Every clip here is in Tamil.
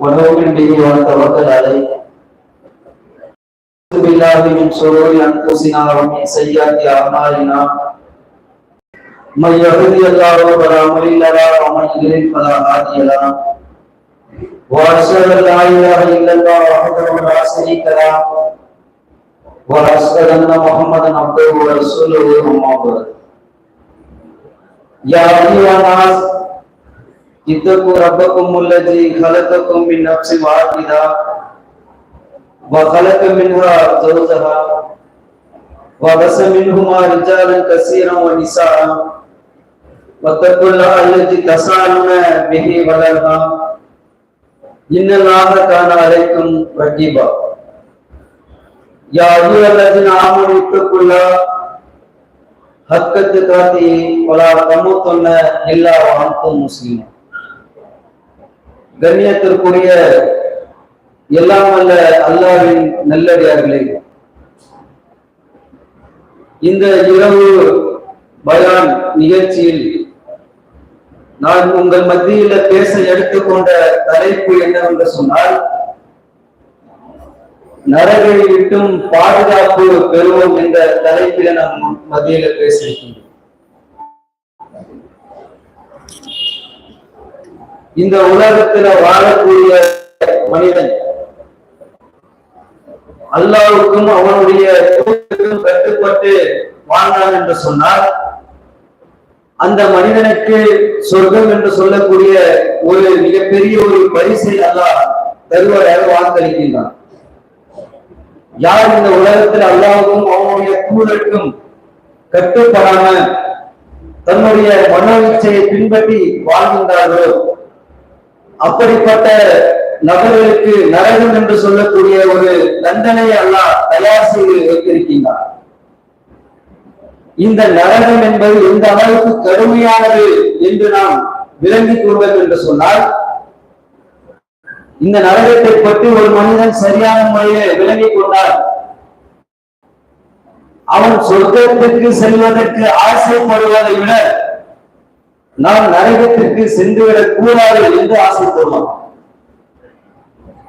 ونؤمن به ونتوكل عليه أعوذ بالله من شرور أنفسنا ومن سيئات أعمالنا من يهدي الله فلا مضل له ومن يضلل فلا هادي له وأشهد أن لا إله إلا الله وحده لا شريك له وأشهد أن محمدا عبده ورسوله أما بعد يا أيها الناس اتقوا ربكم الذي خلقكم من نفس واحدة وخلق منها زوجها وبث منهما رجالا كثيرا ونساء واتقوا الله الذي تساءلون به والارحام ان الله كان عليكم رقيبا يا ايها الذين امنوا اتقوا الله حق تقاته ولا تموتن الا وانتم مسلمون கண்ணியத்திற்குரிய எல்லாம் அல்ல அல்லாவின் நல்லடியார்களே. இந்த இரவு பயான் நிகழ்ச்சியில் நான் உங்கள் மத்தியில பேச எடுத்துக்கொண்ட தலைப்பு என்னவென்று சொன்னால் நரகை விட்டும் பாதுகாப்பு பெறுவோம் என்ற தலைப்பில நாம் மத்தியில பேசியிருக்கின்றோம் இந்த உலகத்துல வாழக்கூடிய மனிதன் அல்லாவுக்கும் அவனுடைய கட்டுப்பட்டு வாழ்ந்தான் என்று சொன்னால் அந்த மனிதனுக்கு சொர்க்கம் என்று சொல்லக்கூடிய ஒரு மிகப்பெரிய ஒரு பரிசை அல்லாஹ் தருவதாக வாக்களிக்கின்றான். யார் இந்த உலகத்தில் அல்லாவுக்கும் அவனுடைய தூதருக்கும் கட்டுப்படாம தன்னுடைய மனோச்சையை பின்பற்றி வாழ்கின்றார்களோ அப்படிப்பட்ட நபர்களுக்கு நரகம் என்று சொல்லக்கூடிய ஒரு தண்டனை அல்லாஹ் தயார் செய்து வைத்திருக்கின்றார் இந்த நரகம் என்பது எந்த அளவுக்கு கடுமையானது என்று நாம் விளங்கிக் கொள்வோம் என்று சொன்னால் இந்த நரகத்தை பற்றி ஒரு மனிதன் சரியான முறையில் விளங்கிக் கொண்டால் அவன் சொர்க்கத்திற்கு செல்வதற்கு ஆசைப்படுவதை விட நாம் நரகத்திற்கு சென்றுவிடக் கூடாது என்று ஆசைப்படுவோம்.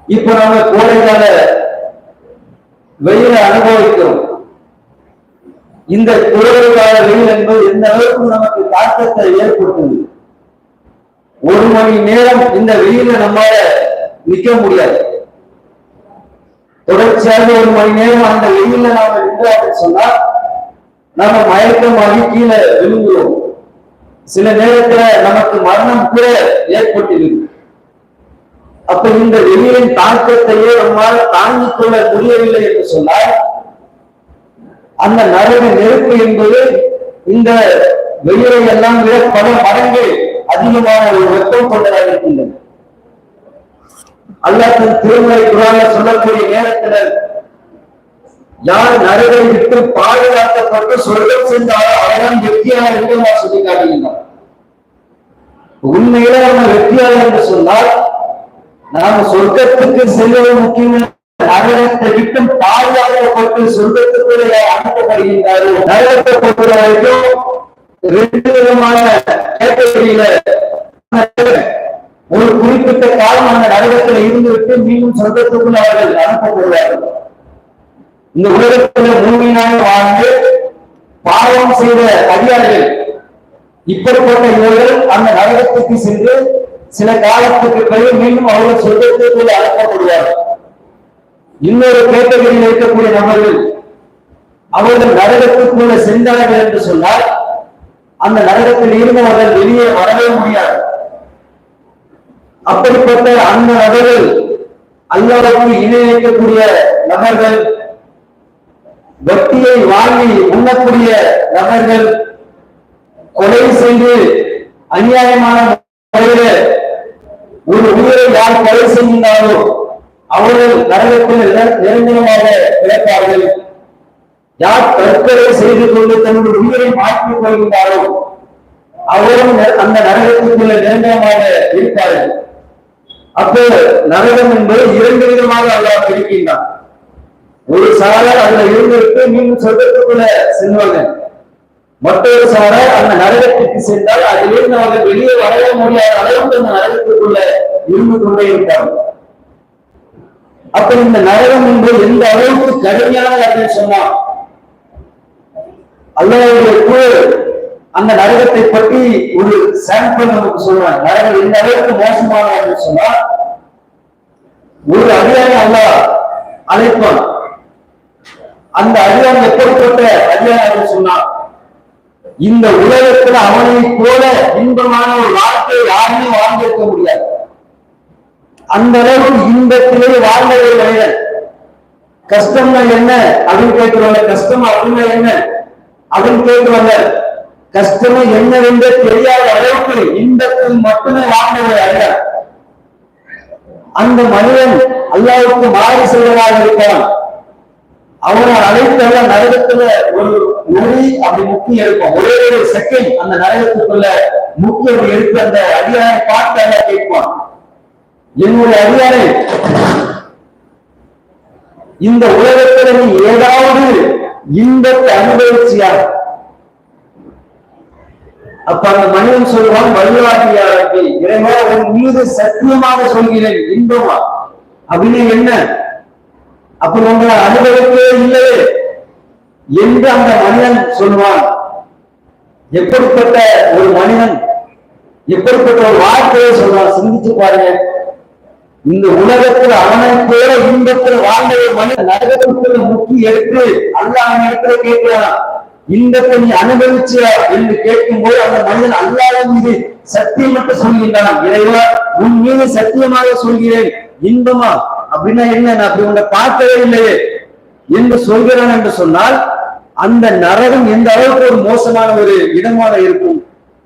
இப்ப நம்ம கோடைக்கால வெயில அனுபவிக்கிறோம். இந்த குளிர்கால வெயில் என்பது எந்த அளவுக்கு நமக்கு தாக்கத்தை ஏற்படுத்துது? ஒரு மணி நேரம் இந்த வெயில நம்மால நிக்க முடியாது. தொடர்ச்சியாக ஒரு மணி நேரம் அந்த வெயில நாம நின்றோம் சொன்னா நம்ம மயக்கமாகி கீழே விழுங்குவோம் சில நேரத்துல நமக்கு மரணம் கூட ஏற்பட்டிருக்கு அப்ப இந்த வெளியின் தாக்கத்தையே நம்மால் தாங்கிக் கொள்ள முடியவில்லை என்று சொன்னால் அந்த நரக நெருப்பு என்பது இந்த வெயிலை எல்லாம் விட பல மடங்கு அதிகமான ஒரு வெப்பம் கொண்டதாக இருக்கின்றன அல்லாத்தின் திருமலை குரான சொல்லக்கூடிய நேரத்தில் யார் நரகை விட்டு பாதுகாக்கப்பட்டு சொர்க்கம் சென்றாரோ அவர்தான் வெற்றியாக இருக்கமா சொல்லி காட்டுகின்றார் உண்மையில நம்ம வெற்றியாக என்று சொன்னால் நாம் சொர்க்கத்துக்கு செல்வது முக்கியம் நரகத்தை விட்டு பாதுகாக்கப்பட்டு சொர்க்கத்துக்குள்ளே அனுப்பப்படுகின்றார்கள் நரகத்தை பொறுத்த வரைக்கும் ரெண்டு விதமான கேட்டகரியில ஒரு குறிப்பிட்ட காலம் அந்த நரகத்தில் இருந்துவிட்டு மீண்டும் சொர்க்கத்துக்குள்ள அவர்கள் அனுப்பப்படுவார்கள். இந்த உலகத்தில் மூமியாக வாழ்ந்து பாவம் செய்த அதிகாரிகள் இப்படிப்பட்ட இவர்கள் அந்த நரகத்துக்கு சென்று சில காலத்துக்கு பிறகு மீண்டும் அவர்கள் சொர்க்கத்திற்குள் அழைக்கப்படுவார்கள் இன்னொரு கேட்டகரியில் இருக்கக்கூடிய நபர்கள் அவர்கள் நரகத்துக்குள்ள சென்றார்கள் என்று சொன்னால் அந்த நரகத்தில் இருந்து அவர்கள் வெளியே வரவே முடியாது. அப்படிப்பட்ட அந்த நபர்கள் அல்லாவுக்கு இணையக்கூடிய நபர்கள் பக்தியை வாங்கி உண்ணக்கூடிய நபர்கள் கொலை செய்து அநியாயமான முறையில ஒரு உயிரை யார் கொலை செய்கின்றாரோ அவர்கள் நரகத்தில் நிரந்தரமாக பிறப்பார்கள். யார் தற்கொலை செய்து கொண்டு தன்னுடைய உயிரை மாற்றிக் கொள்கின்றாரோ அவரும் அந்த நரகத்துக்குள்ள நிரந்தரமாக இருப்பார்கள். அப்போ நரகம் என்பது இரண்டு விதமாக அல்லாஹ் இருக்கின்றான் ஒரு சாரார் அதுல இருந்துட்டு மீண்டும் சொர்க்கத்துக்குள்ள செல்வாங்க. மற்றொரு சாரார் அந்த நரகத்திற்கு சென்றால் அதிலிருந்து அவர்கள் வெளியே வரவே முடியாத அளவுக்கு அந்த நரகத்துக்குள்ள இருந்து கொண்டே இருப்பாங்க அப்ப இந்த நரகம் என்பது எந்த அளவுக்கு கடுமையானது அப்படின்னு சொன்னா அல்லாவுடைய குழு அந்த நரகத்தை பற்றி ஒரு சாம்பிள் நமக்கு சொல்றாங்க. நரகம் எந்த அளவுக்கு மோசமானது அப்படின்னு சொன்னா ஒரு அதிகாரி அல்ல அழைப்பான். அந்த அதிகாரம் எப்படிப்பட்ட அதிகாரம் அப்படின்னு இந்த உலகத்துல அவனை போல இன்பமான ஒரு வாழ்க்கையை யாருமே வாழ்ந்திருக்க முடியாது. அந்த அளவுக்கு இன்பத்திலே வாழ்ந்த ஒரு மனிதன் கஷ்டம்னா என்ன? அப்படின்னு கேட்கிறவங்க கஷ்டம் அப்படின்னா என்ன? அப்படின்னு கேட்கிறவங்க கஷ்டமே என்னவென்றே தெரியாத அளவுக்கு இன்பத்தில் மட்டுமே வாழ்ந்தவர் அல்ல அந்த மனிதன் அல்லாவுக்கு மாறி செய்வதாக இருப்பான் அவரை அழைத்தவ நரகத்துல ஒரு ஒளி அப்படி முக்கியம் இருக்கும் ஒரே ஒரு செகண்ட் அந்த நரகத்துக்குள்ள முக்கியம் இருக்கு அந்த அதிகாரம் பார்த்தால கேட்பான் என்னுடைய அதிகாரை இந்த உலகத்துல நீ ஏதாவது இன்பத்தை அனுபவிச்சியா? அப்ப அந்த மனிதன் சொல்லுவான் வழிவாட்டியாளர்கள் இறைவா உன் மீது சத்தியமாக சொல்கிறேன் இன்பமா? அப்படின்னு என்ன? அப்ப உங்களை அனுபவிக்கவே இல்லையே என்று அந்த மனிதன் சொல்லுவான் எப்படிப்பட்ட ஒரு மனிதன் எப்படிப்பட்ட ஒரு வாழ்க்கையை சொல்றான் சிந்திச்சு பாருங்க. இந்த உலகத்துல அவனை போல இன்பத்துல வாழ்ந்த ஒரு மனிதன் நரகத்துக்குள்ள முக்கி எடுத்து அல்லாஹ் இடத்துல கேட்கிறான். இன்பத்தை நீ அனுபவிச்சியா என்று கேட்கும் போது அந்த மனிதன் அல்லாத மீது சத்தியம் மட்டும் சொல்கின்றான். இறைவா உன் மீது சத்தியமாக சொல்கிறேன். இன்பமா? அப்படின்னா என்ன? நான் அப்படி உன்னை பார்க்கவே இல்லையே. என்று சொல்கிறான் என்று சொன்னால் அந்த நரகம் எந்த அளவுக்கு ஒரு மோசமான ஒரு இடமாக இருக்கும்?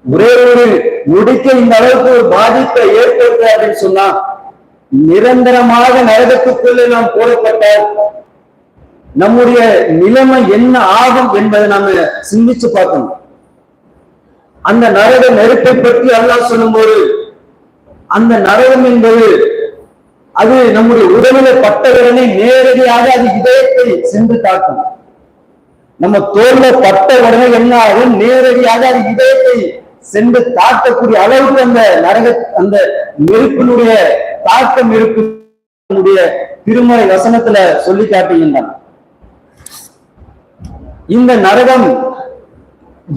ஒரே ஒரு முடிக்க இந்த அளவுக்கு ஒரு பாதிப்பை ஏற்படுத்த அப்படின்னு சொன்னா நிரந்தரமாக நரகத்துக்குள்ளே நாம் போடப்பட்டால் நம்முடைய நிலைமை என்ன ஆகும் என்பதை நாம சிந்திச்சு பார்க்கணும். அந்த நரக நெருப்பை பற்றி அல்லாஹ் சொல்லும்போது அந்த நரகம் என்பது அது நம்முடைய உடலில பட்டவுடனே நேரடியாக அது இதயத்தை சென்று தாக்கும் நம்ம தோல்ல பட்ட உடனே என்ன ஆகும்? நேரடியாக அது இதயத்தை சென்று தாக்கக்கூடிய அளவுக்கு அந்த நரக அந்த நெருப்பினுடைய தாக்கம் இருக்கும் திருமலை வசனத்துல சொல்லி காட்டுகின்றான். இந்த நரகம்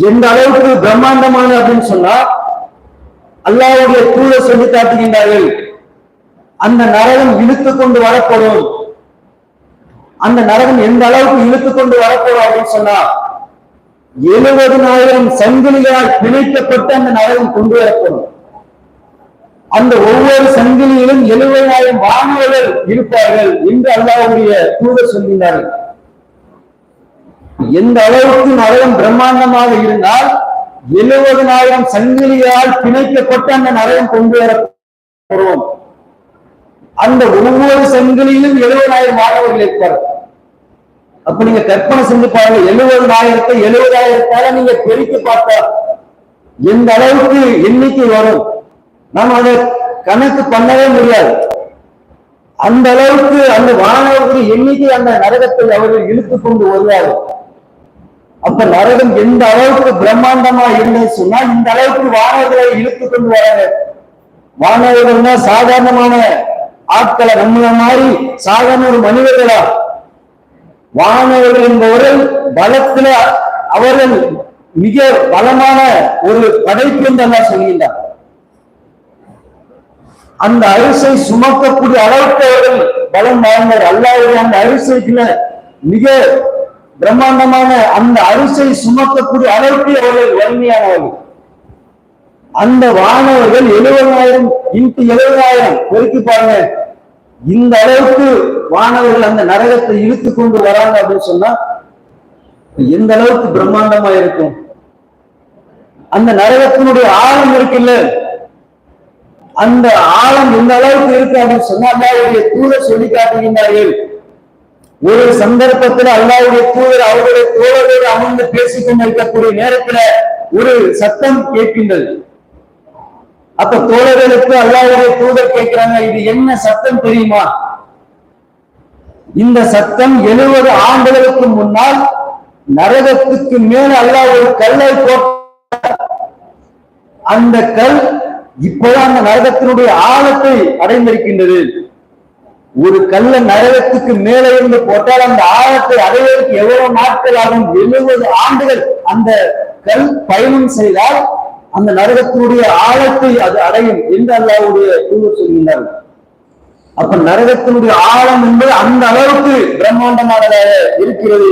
எந்த அளவுக்கு பிரம்மாண்டமான அப்படின்னு சொன்னா அல்லாவுடைய தூளை சொல்லி காட்டுகின்றார்கள். அந்த நரகம் இழுத்து கொண்டு வரப்படும். அந்த நரகம் எந்த அளவுக்கு இழுத்து கொண்டு வரப்படும் அப்படின்னு சொன்னா எழுபதுனாயிரம் சங்கிலிகளால் பிணைக்கப்பட்டு அந்த நரகம் கொண்டு வரப்படும். அந்த ஒவ்வொரு சங்கிலியிலும் எழுபதாயிரம் வானவர்கள் இருப்பார்கள் என்று அல்லாவுடைய தூதர் சொல்கிறார்கள் எந்த அளவுக்கு நரகம் பிரம்மாண்டமாக இருந்தால் எழுபதனாயிரம் சங்கிலியால் பிணைக்கப்பட்டு அந்த நரகம் கொண்டு வரப்படும். அந்த ஒவ்வொரு செங்கலிலும் எழுபதாயிரம் மாணவர்கள் இருப்பார் அப்ப நீங்க கற்பனை செஞ்சு பாருங்க எழுபதாயிரத்தை எழுபதாயிரத்தால நீங்க பெருக்கி பார்த்தா எந்த அளவுக்கு எண்ணிக்கை வரும்? நாம் அதை கணக்கு பண்ணவே முடியாது. அந்த அளவுக்கு அந்த மாணவர்கள் எண்ணிக்கை அந்த நரகத்தை அவர்கள் இழுத்து கொண்டு வருவார்கள். அப்ப நரகம் எந்த அளவுக்கு பிரம்மாண்டமா இருந்தது சொன்னா இந்த அளவுக்கு வானவர்களை இழுத்து கொண்டு வராங்க. வானவர்கள்னா சாதாரணமான ஆட்களை நம்மள மாதிரி சாதாரண ஒரு மனிதர்களா? வானவர்கள் என்பவர்கள் பலத்துல அவர்கள் மிக பலமான ஒரு படைப்பு என்று சொல்கின்றார் அந்த அரிசை சுமக்கக்கூடிய அளவுக்கு அவர்கள் பலம் வாழ்ந்தார் அல்லாவுடைய அந்த அரிசைக்குள்ள மிக பிரம்மாண்டமான அந்த அரிசை சுமக்கக்கூடிய அளவுக்கு அவர்கள் வலிமையானவர்கள். அந்த வானவர்கள் எழுபதாயிரம் இன்ட்டு எழுபதாயிரம். பெருக்கி பாருங்க. இந்த அளவுக்கு வானவர்கள் அந்த நரகத்தை இழுத்து கொண்டு வராங்க அப்படின்னு சொன்னா எந்த அளவுக்கு பிரம்மாண்டமா இருக்கும்? அந்த நரகத்தினுடைய ஆழம் இருக்குல்ல? அந்த ஆழம் எந்த அளவுக்கு இருக்கு அப்படின்னு சொன்னா அல்லாவுடைய தூதர் சொல்லி காட்டுகின்றார்கள். ஒரு சந்தர்ப்பத்தில் அல்லாவுடைய தூதர் அவருடைய தோழரோடு அமர்ந்து பேசிக் கொண்டிருக்கக்கூடிய நேரத்துல ஒரு சத்தம் கேட்கின்றது. அப்ப தோழர்களுக்கு அல்லாவுடைய தூதர் கேட்கிறாங்க இது என்ன சத்தம் தெரியுமா? இந்த சத்தம் எழுபது ஆண்டுகளுக்கு முன்னால் நரகத்துக்கு மேல் அல்லாஹ் ஒரு கல்லை போட்ட அந்த கல் இப்போதான் அந்த நரகத்தினுடைய ஆழத்தை அடைந்திருக்கின்றது. ஒரு கல்ல நரகத்துக்கு மேலே இருந்து போட்டால் அந்த ஆழத்தை அடைவதற்கு எவ்வளவு நாட்கள் ஆகும்? எழுபது ஆண்டுகள். அந்த கல் பயணம் செய்தால் அந்த நரகத்தினுடைய ஆழத்தை அது அடையும் என்று அல்லாவுடைய தூதர் சொல்கின்றார் அப்ப நரகத்தினுடைய ஆழம் என்பது அந்த அளவுக்கு பிரம்மாண்டமானதாக இருக்கிறது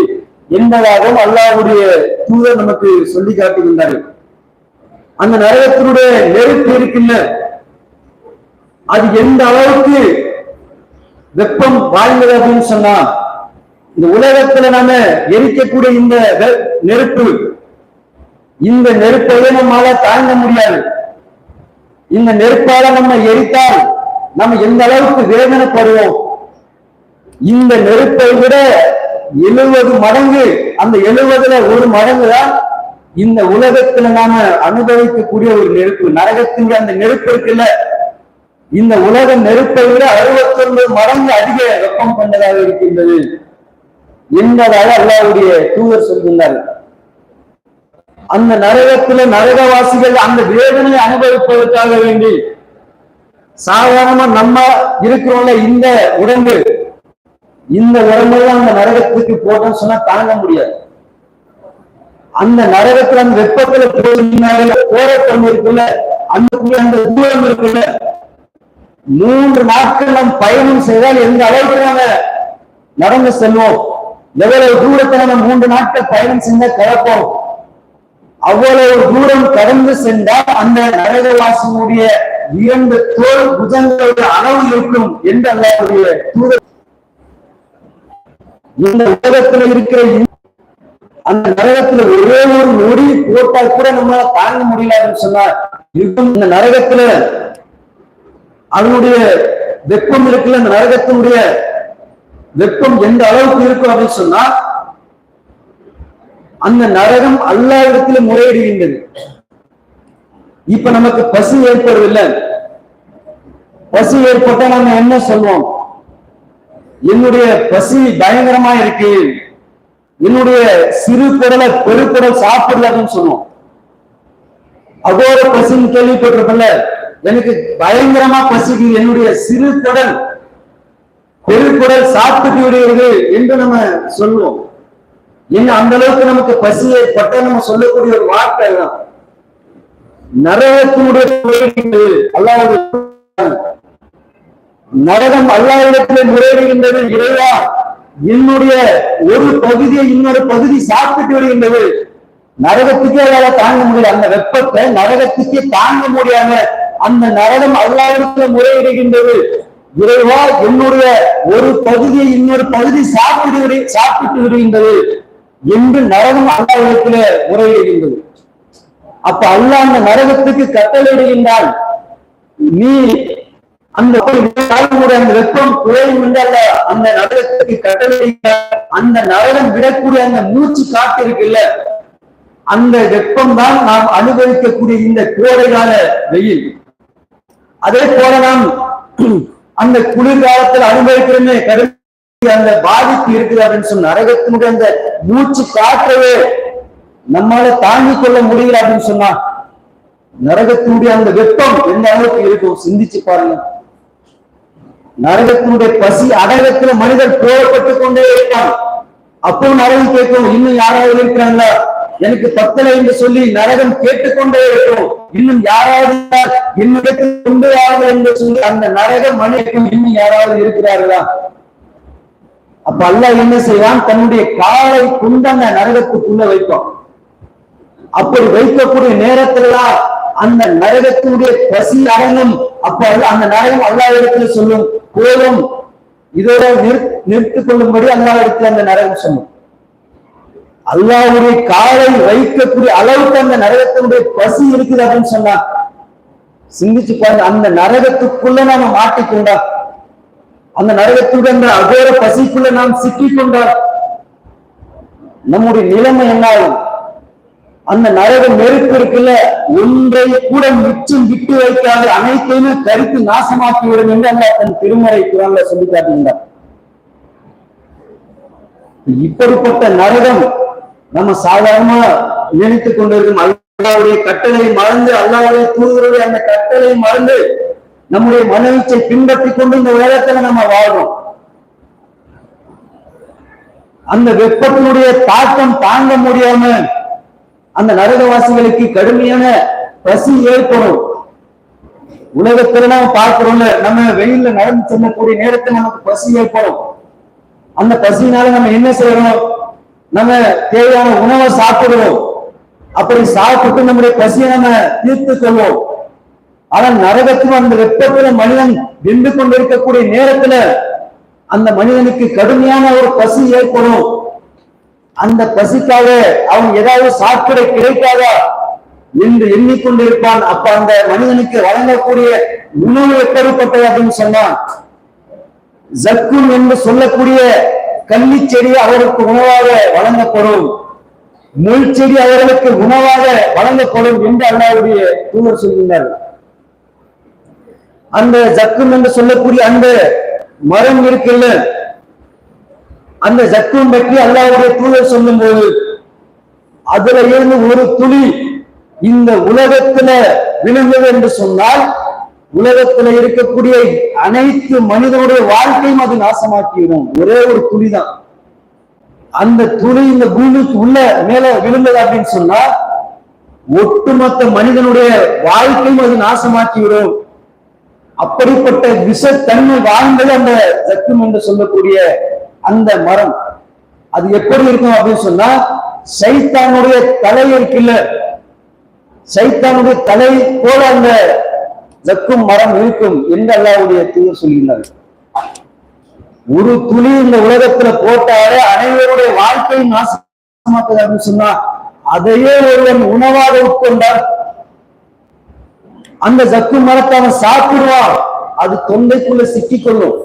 என்பதாகவும் அல்லாஹ்வுடைய தூதர் நமக்கு சொல்லி காட்டுகின்றார்கள். அந்த நரகத்தினுடைய நெருப்பு இருக்கின்ற அது எந்த அளவுக்கு வெப்பம் வாழ்ந்தது அப்படின்னு சொன்னா இந்த உலகத்துல நாம எரிக்கக்கூடிய இந்த வெ- நெருப்பு இந்த நெருப்பையே நம்மால தாங்க முடியாது. இந்த நெருப்பால நம்ம எரித்தால் நம்ம எந்த அளவுக்கு வேதனைப்படுவோம் இந்த நெருப்பை விட எழுபது மடங்கு அந்த எழுபதுல ஒரு மடங்கு தான் இந்த உலகத்துல நாம அனுபவிக்கக்கூடிய ஒரு நெருப்பு. நரகத்தினுடைய அந்த நெருப்பு இருக்குல்ல? இந்த உலக நெருப்பை விட அறுபத்தொன்பது மடங்கு அதிக வெப்பம் கொண்டதாக இருக்கின்றது. என்பதாக அல்லாவுடைய தூதர் சொல்கின்றார்கள் அந்த நரகத்துல நரகவாசிகள் அந்த வேதனையை அனுபவிப்பதற்காக வேண்டி சாதாரணமா நம்ம இருக்கிறோம்ல இந்த உடம்பு. இந்த உடம்பெல்லாம் அந்த நரகத்துக்கு போட்டோம்னு சொன்னா தாங்க முடியாது. அந்த நரகத்துல அந்த வெப்பத்துல போராட்டம் இருக்குல்ல அந்த அந்த தூரம் இருக்குல்ல மூன்று நாட்கள் நாம் பயணம் செய்தால் எந்த அளவுக்கு நாம நடந்து செல்வோம்? எவ்வளவு தூரத்தை நம்ம மூன்று நாட்கள் பயணம் செஞ்சா கலப்போம்? அவ்வளவு தூரம் கடந்து சென்றால் அந்த நரகவாசியினுடைய இரண்டு தோல் புஜங்களுடைய அளவு இருக்கும் என்று அல்லாவுடைய தூதர் இந்த உலகத்துல இருக்கிற அந்த நரகத்துல ஒரே ஒரு நொடி போட்டால் கூட நம்மளால தாங்க முடியலன்னு சொன்னார். இருக்கும் இந்த நரகத்துல அதனுடைய வெப்பம் இருக்குல்ல அந்த நரகத்தினுடைய வெப்பம் எந்த அளவுக்கு இருக்கும் அப்படின்னு சொன்னா அந்த நரகம் அல்லா இடத்துல முறையிடுகின்றது. இப்ப நமக்கு பசி ஏற்படவில்லை பசி ஏற்பட்டா நம்ம என்ன சொல்வோம்? என்னுடைய பசி பயங்கரமா இருக்கு. என்னுடைய சிறு குடலை பெருக்குடல் சாப்பிடலன்னு சொல்லுவோம் அகோர பசின்னு கேள்விப்பட்டிருப்பல எனக்கு பயங்கரமா பசிக்கு என்னுடைய சிறு குடல் பெருக்குடல் சாப்பிட்டு விடுகிறது என்று நம்ம சொல்லுவோம் என்ன அந்த அளவுக்கு நமக்கு பசி ஏற்பட்ட நம்ம சொல்லக்கூடிய ஒரு வார்த்தை தான் நரகத்தினுடைய முறையீடு அல்லாஹ் நரகம் அல்லாஹ்விடத்தில் முறையிடுகின்றது இறைவா. என்னுடைய ஒரு பகுதியை இன்னொரு பகுதி சாப்பிட்டு விடுகின்றது. நரகத்துக்கே அதால தாங்க முடியல. அந்த வெப்பத்தை நரகத்துக்கே தாங்க முடியாம அந்த நரகம் அல்லாஹ்விடத்தில் முறையிடுகின்றது. இறைவா என்னுடைய ஒரு பகுதியை இன்னொரு பகுதி சாப்பிட்டு சாப்பிட்டு விடுகின்றது. என்று நரகம் அல்லாஹ்விடத்தில் முறையிடுகின்றது அப்ப அல்லா அந்த நரகத்துக்கு கட்டளையிடுகின்றால் நீ அந்த அந்த வெப்பம் குறையும் என்றல்ல அந்த நரகத்துக்கு கட்டளையிட்ட அந்த நரகம் விடக்கூடிய அந்த மூச்சு காத்து இருக்குல்ல அந்த வெப்பம் தான் நாம் அனுபவிக்கக்கூடிய இந்த கோடைகால வெயில். அதே போல நாம் அந்த குளிர்காலத்தில் அனுபவிக்கிறோமே கருத்து அந்த பாதிப்பு இருக்குது அப்படின்னு சொன்ன நரகத்தினுடைய அந்த மூச்சு காற்றவே நம்மால தாங்கிக் கொள்ள முடியல அப்படின்னு சொன்னா நரகத்தினுடைய அந்த வெப்பம் எந்த அளவுக்கு இருக்கும் சிந்திச்சு பாருங்க. நரகத்தினுடைய பசி அடகத்துல மனிதர் போடப்பட்டு கொண்டே இருப்பான் அப்போ நரகம் கேட்கும் இன்னும் யாராவது இருக்கிறாங்களா? எனக்கு பத்தலை என்று சொல்லி நரகம் கேட்டுக்கொண்டே இருக்கும். இன்னும் யாராவது என்னிடத்தில் கொண்டு யாராவது? என்று சொல்லி அந்த நரக மனிதக்கும் இன்னும் யாராவது இருக்கிறார்களா? அப்ப அல்ல என்ன செய்வான்? தன்னுடைய காலை கொண்டு அந்த நரகத்துக்குள்ள வைப்போம் அப்படி வைக்கக்கூடிய நேரத்துல அந்த நரகத்தினுடைய பசி அடங்கும். அப்ப அந்த நரகம் அல்லாவிடத்துல சொல்லும். போதும். இதோட நிறு- நிறுத்திக் கொள்ளும்படி அல்லாவிடத்துல அந்த நரகம் சொல்லும். அல்லாவுடைய காலை வைக்கக்கூடிய அளவுக்கு அந்த நரகத்தினுடைய பசி இருக்குது அப்படின்னு சொன்னா சிந்திச்சு பாருங்க அந்த நரகத்துக்குள்ள நாம மாட்டிக்கொண்டா அந்த நரகத்துடன் அந்த அகோர பசிக்குள்ள நாம் சிக்கிக்கொண்டா நம்முடைய நிலைமை என்ன ஆகும் அந்த நரக நெருப்பு இருக்குல்ல ஒன்றை கூட மிச்சம் விட்டு வைக்காது அனைத்தையுமே கருத்து நாசமாக்கி விடும் என்று அந்த தன் திருமறை குரான்ல சொல்லி காட்டுகின்றார் இப்படிப்பட்ட நரகம் நம்ம சாதாரணமா நினைத்துக் கொண்டிருக்கும் அல்லாவுடைய கட்டளை மறந்து அல்லாவுடைய தூதுவருடைய அந்த கட்டளை மறந்து நம்முடைய மனவீச்சை பின்பற்றி கொண்டு இந்த உலகத்துல நம்ம வாழ்றோம். அந்த வெப்பத்தினுடைய தாக்கம் தாங்க முடியாம அந்த நரகவாசிகளுக்கு கடுமையான பசி ஏற்படும். உலகத்துல நம்ம பார்க்கிறோம்ல நம்ம வெளியில நடந்து செல்லக்கூடிய நேரத்தில் நமக்கு பசி ஏற்படும். அந்த பசினால நம்ம என்ன செய்யறோம் நம்ம தேவையான உணவை சாப்பிடுவோம். அப்படி சாப்பிட்டு நம்முடைய பசியை நம்ம தீர்த்து கொள்வோம். ஆனால் நரகத்திலும் அந்த வெப்பத்துல மனிதன் வென்று கொண்டிருக்கக்கூடிய நேரத்துல அந்த மனிதனுக்கு கடுமையான ஒரு பசி ஏற்படும். அந்த பசிக்காக அவன் ஏதாவது சாப்பிட கிடைக்காதா என்று எண்ணிக்கொண்டிருப்பான். அப்ப அந்த மனிதனுக்கு வழங்கக்கூடிய உணவு எப்படிப்பட்டது அப்படின்னு சொன்னான் ஜக்கும் என்று சொல்லக்கூடிய கள்ளி செடி அவருக்கு உணவாக வழங்கப்படும். முள் செடி அவர்களுக்கு உணவாக வழங்கப்படும் என்று அல்லாவுடைய தூதர் சொல்கின்றார் அந்த ஜக்கும் என்று சொல்லக்கூடிய அந்த மரம் இருக்குல்ல அந்த ஜக்கும் பற்றி அல்லாவுடைய தூதர் சொல்லும் போது அதுல இருந்து ஒரு துளி இந்த உலகத்துல விழுந்தது என்று சொன்னால் உலகத்துல இருக்கக்கூடிய அனைத்து மனிதனுடைய வாழ்க்கையும் அது நாசமாக்கிடும் ஒரே ஒரு துளி தான் அந்த துளி இந்த பூமிக்கு உள்ள மேல விழுந்தது அப்படின்னு சொன்னா ஒட்டுமொத்த மனிதனுடைய வாழ்க்கையும் அது நாசமாக்கிவிடும். அப்படிப்பட்ட விஷத்தன்மை வாழ்ந்தது அந்த சத்தியம் என்று சொல்லக்கூடிய அந்த மரம். அது எப்படி இருக்கும் அப்படின்னு சொன்னா சைத்தானுடைய தலை இருக்குல்ல சைத்தானுடைய தலை போல அந்த ஜக்கும் மரம் இருக்கும் என்று அல்லாவுடைய தூதர் சொல்கின்றார் ஒரு துளி இந்த உலகத்துல போட்டாலே அனைவருடைய வாழ்க்கையை நாசமாக்குது அப்படின்னு சொன்னா அதையே ஒருவன் உணவாக உட்கொண்டார் அந்த ஜக்கு மரத்தை அவன் சாப்பிடுவான். அது தொண்டைக்குள்ள சிக்கிக்கொள்ளும்.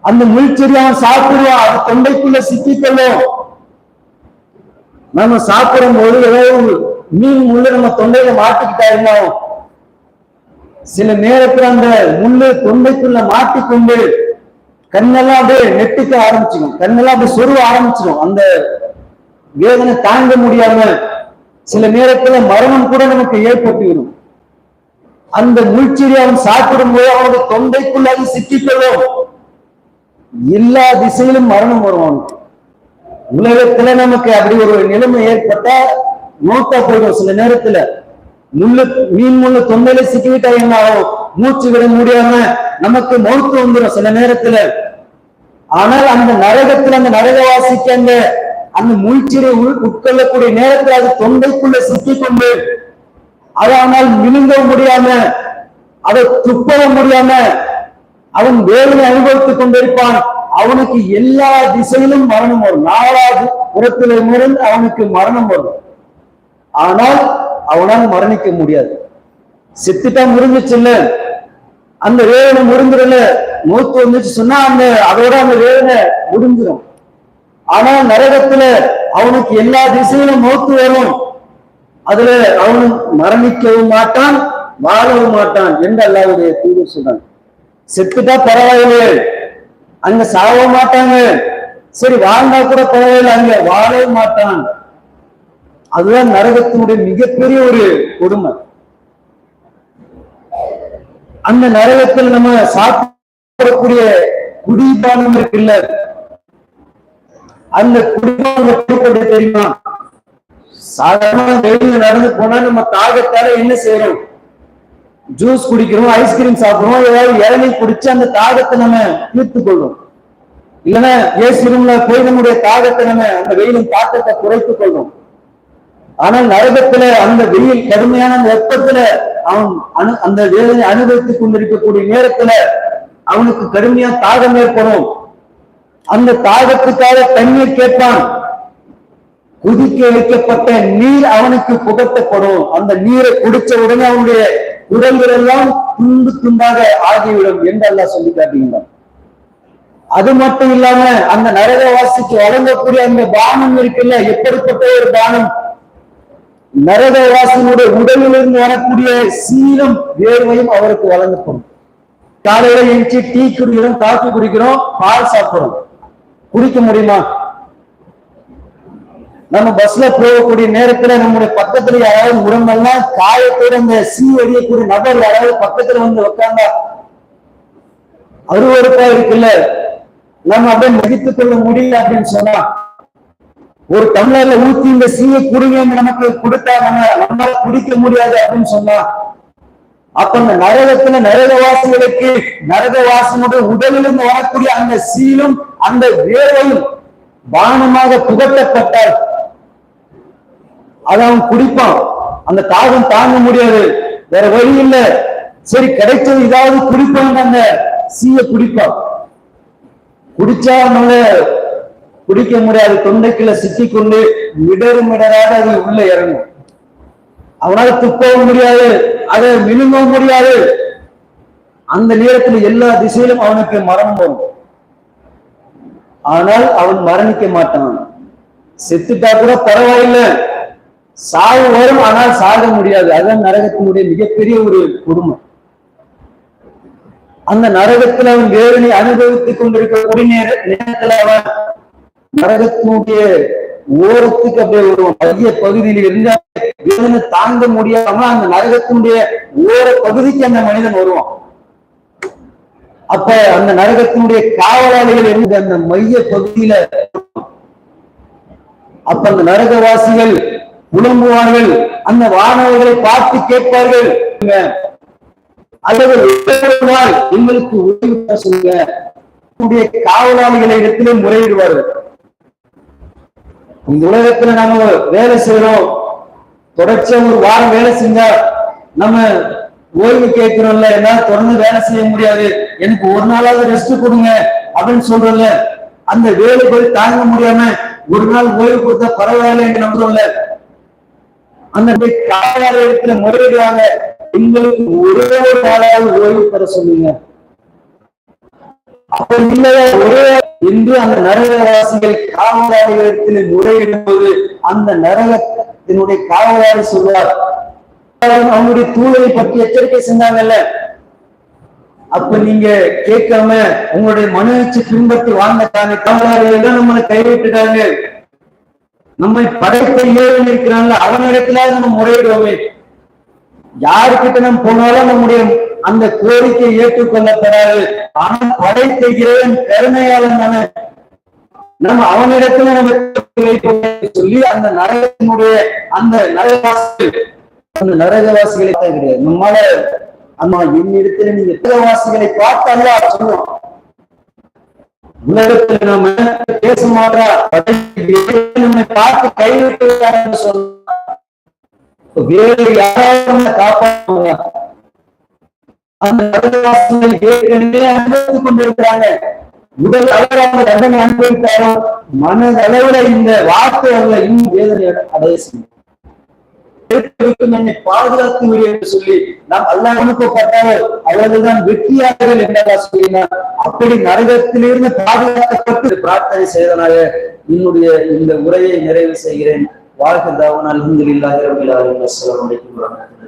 அந்த முள்செடி அவன் சாப்பிடுவான். அது தொண்டைக்குள்ள சிக்கிக்கொள்ளும். நம்ம சாப்பிடும் போது ஏதோ மீன் முள்ளு நம்ம தொண்டையில மாட்டிக்கிட்டா என்ன? சில நேரத்துல அந்த முள்ளு தொண்டைக்குள்ள மாட்டிக்கொண்டு கண்ணெல்லாம் அப்படியே நெட்டுக்க ஆரம்பிச்சிடும். கண்ணெல்லாம் அப்படியே சொருவ ஆரம்பிச்சிடும். அந்த வேதனை தாங்க முடியாம சில நேரத்துல மரணம் கூட நமக்கு ஏற்பட்டு வரும் அந்த மூழ்ச்சியை அவன் சாப்பிடும் போது அவனுடைய தொண்டைக்குள்ள அது சிக்கிக்கொள்ளும். எல்லா திசையிலும் மரணம் வரும் அவனுக்கு. உலகத்துல நமக்கு அப்படி ஒரு நிலைமை ஏற்பட்டா மூத்தா போயிடும். சில நேரத்துல முள்ளு மீன் முள்ளு தொண்டையில சிக்கிவிட்டா என்ன ஆகும்? மூச்சு விட முடியாம நமக்கு மௌத்து வந்துடும் சில நேரத்துல. ஆனால் அந்த நரகத்துல அந்த நரகவாசிக்கு அந்த அந்த மூழ்ச்சியை உள் உட்கொள்ளக்கூடிய நேரத்தில் அது தொண்டைக்குள்ள சிக்கிக்கொண்டு அது ஆனால் விழுங்கவும் முடியாம அதை துப்பவும் முடியாம அவன் வேதனை அனுபவித்துக் கொண்டிருப்பான். அவனுக்கு எல்லா திசையிலும் மரணம் வரும். நாலாவது புறத்தில் இருந்து அவனுக்கு மரணம் வரும். ஆனால் அவனால் மரணிக்க முடியாது. செத்துட்டா முறிஞ்சிச்சுல்ல? அந்த வேதனை முறிஞ்சிடல மூத்து வந்துச்சு சொன்னா அந்த அதோட அந்த வேதனை முடிஞ்சிடும் ஆனால் நரகத்துல அவனுக்கு எல்லா திசையிலும் மூத்து வரும். அதுல அவன் மரணிக்கவும் மாட்டான் வாழவும் மாட்டான் என்று அல்லாவுடைய தூதர் சொல்றான் செத்துட்டா பரவாயில்லை அங்க சாவ மாட்டாங்க. சரி வாழ்ந்தா கூட பரவாயில்லை அங்க வாழவும் மாட்டான். அதுதான் நரகத்தினுடைய மிகப்பெரிய ஒரு கொடுமை. அந்த நரகத்தில் நம்ம சாப்பிடக்கூடிய குடிபானம் இருக்குல்ல. அந்த குடிபானம் தெரியுமா? சாதாரண வெளியில நடந்து போனா நம்ம தாகத்தால என்ன செய்யறோம் ஜூஸ் குடிக்கிறோம் ஐஸ்கிரீம் சாப்பிடுறோம் ஏதாவது இளநீ குடிச்சு அந்த தாகத்தை நம்ம தீர்த்து கொள்வோம் இல்லைன்னா ஏசி ரூம்ல போய் நம்முடைய தாகத்தை நம்ம அந்த வெயிலின் தாக்கத்தை குறைத்துக் கொள்வோம் ஆனால் நரகத்துல அந்த வெயில் கடுமையான அந்த வெப்பத்துல அவன் அனு அந்த வேதனை அனுபவித்துக் கொண்டிருக்கக்கூடிய நேரத்துல அவனுக்கு கடுமையா தாகம் ஏற்படும். அந்த தாகத்துக்காக தண்ணீர் கேட்பான். குதிக்க வைக்கப்பட்ட நீர் அவனுக்கு புகட்டப்படும். அந்த நீரை குடிச்ச உடனே அவனுடைய உடல்கள் எல்லாம் துண்டு துண்டாக ஆகிவிடும் என்று அல்லாஹ் சொல்லி காட்டுகின்றான். அது மட்டும் இல்லாம அந்த நரகவாசிக்கு வழங்கக்கூடிய அந்த பானம் இருக்குல்ல எப்படிப்பட்ட ஒரு பானம்? நரகவாசியினுடைய உடலிலிருந்து வரக்கூடிய சீலம் வேர்வையும் அவருக்கு வழங்கப்படும். காலையில எழுச்சி டீ குடிக்கிறோம் காஃபி குடிக்கிறோம் பால் சாப்பிடுறோம். குடிக்க முடியுமா? நம்ம பஸ்ல போகக்கூடிய நேரத்துல நம்முடைய பக்கத்துல யாராவது உடம்பெல்லாம் காயத்தோட அந்த சீ வடியக்கூடிய நபர் யாராவது பக்கத்துல வந்து உட்கார்ந்தா அருவருப்பா இருக்குல்ல? நம்ம அப்படியே மதித்துக் கொள்ள முடியல அப்படின்னு சொன்னா ஒரு தமிழர்ல ஊத்தி இந்த சீய குடிங்க நமக்கு கொடுத்தா நம்ம நம்மளால குடிக்க முடியாது அப்படின்னு சொன்னா அப்ப அந்த நரகத்துல நரகவாசிகளுக்கு நரகவாசனுடைய உடலிலிருந்து வரக்கூடிய அந்த சீலும் அந்த வேலையும் பானமாக புகட்டப்பட்டால் அதை அவன் குடிப்பான். அந்த தாகம் தாங்க முடியாது. வேற வழி இல்ல. சரி கிடைச்சது ஏதாவது குடிப்பான் அந்த சீய குடிப்பான். குடிச்சா அவனால குடிக்க முடியாது. தொண்டைக்குள்ள சிக்கிக் கொண்டு மிடரு மிடராக அது உள்ள இறங்கும். அவனால துப்பவும் முடியாது. அதை விழுங்கவும் முடியாது. அந்த நேரத்தில் எல்லா திசையிலும் அவனுக்கு மரணம் வரும். ஆனால் அவன் மரணிக்க மாட்டான். செத்துட்டா கூட பரவாயில்லை. சாவு வரும் ஆனால் சாக முடியாது. அதுதான் நரகத்தினுடைய மிகப்பெரிய ஒரு குடும்பம் அந்த நரகத்துல அவன் வேதனை அனுபவித்துக் கொண்டிருக்கக்கூடிய நேர நேரத்துல அவன் நரகத்தினுடைய ஓரத்துக்கு அப்படியே ஒரு மைய பகுதியில் இருந்து வேதனை தாங்க முடியாம அந்த நரகத்தினுடைய ஓர பகுதிக்கு அந்த மனிதன் வருவான். அப்ப அந்த நரகத்தினுடைய காவலாளிகள் இருந்து அந்த மைய பகுதியில அப்ப அந்த நரகவாசிகள் புலம்புவார்கள் அந்த வானவர்களை பார்த்து கேட்பார்கள். அல்லது எங்களுக்கு உதவி சொல்லுங்க. உங்களுடைய காவலாளிகளை இடத்திலே முறையிடுவார்கள் இந்த உலகத்துல நாம வேலை செய்யறோம் தொடர்ச்சியா ஒரு வாரம் வேலை செஞ்சா நம்ம ஓய்வு கேட்கிறோம்ல. என்னால தொடர்ந்து வேலை செய்ய முடியாது. எனக்கு ஒரு நாளாவது ரெஸ்ட் கொடுங்க அப்படின்னு சொல்றோம்ல. அந்த வேலை போய் தாங்க முடியாம ஒரு நாள் ஓய்வு கொடுத்தா பரவாயில்ல என்று நம்புறோம்ல. அந்த காவலாளர்களுக்கு முறையிடுவாங்க எங்களுக்கு ஒரே ஒரு நாளாவது ஓய்வு பெற சொல்லுங்க அப்ப இல்லையா? ஒரே என்று அந்த நரகவாசிகள் காவலாளிகளிடத்தில் முறையிடும் போது அந்த நரகத்தினுடைய காவலாளி சொல்வார். அவங்களுடைய தூழலை பற்றி எச்சரிக்கை செஞ்சாங்கல்ல? அப்ப நீங்க கேட்காம உங்களுடைய மனோச்சு வாழ்ந்த காரணம் காவலாளிகள் நம்மளை கைவிட்டுட்டாங்க. நம்மை படைத்த ஏழு இருக்கிறாங்க அவனிடத்துல நம்ம முறையிடுவோமே. யாருக்கிட்ட நம்ம போனாலும் நம்முடைய அந்த கோரிக்கை ஏற்றுக்கொள்ளப்படாது. ஆனால் படைத்த இறைவன் பெருமையாளன் தானே நம்ம அவனிடத்துல நம்ம வைப்போம் சொல்லி அந்த நரகத்தினுடைய அந்த நரகவாசிகள் அந்த நரகவாசிகளை தான் கிடையாது. நம்மளால அம்மா என்னிடத்துல நீங்க நரகவாசிகளை பார்த்தாலே சொல்லுவோம் உலகத்துல நம்ம பேச மாட்டா நம்மை பார்த்து கைவிட்டு விட்டாருன்னு வேறு யாராவது காப்பாற்றுவாங்க அந்த நரகவாசிகள் ஏற்கனவே அனுபவித்துக் கொண்டிருக்கிறாங்க. உடல் அளவில் அவங்க தண்டனை அனுபவித்தாலும் மனதளவுல இந்த வார்த்தை அவங்களை இன்னும் வேதனை அடைய செய்யும். நம்மை என்னை பாதுகாத்து விடு என்று சொல்லி நாம் அல்லாஹ் அனுப்பப்பட்டவர் அவர்கள்தான் வெற்றியாளர்கள் என்றதா சொல்லினார் அப்படி நரகத்திலிருந்து பாதுகாக்கப்பட்டு பிரார்த்தனை செய்தனால என்னுடைய இந்த உரையை நிறைவு செய்கிறேன். வாழ்க்கை தாவன் அல்ஹம்துலில்லாஹி ரபில் ஆலமீன். அஸ்ஸலாமு அலைக்கும் வரஹ்மத்துல்லாஹி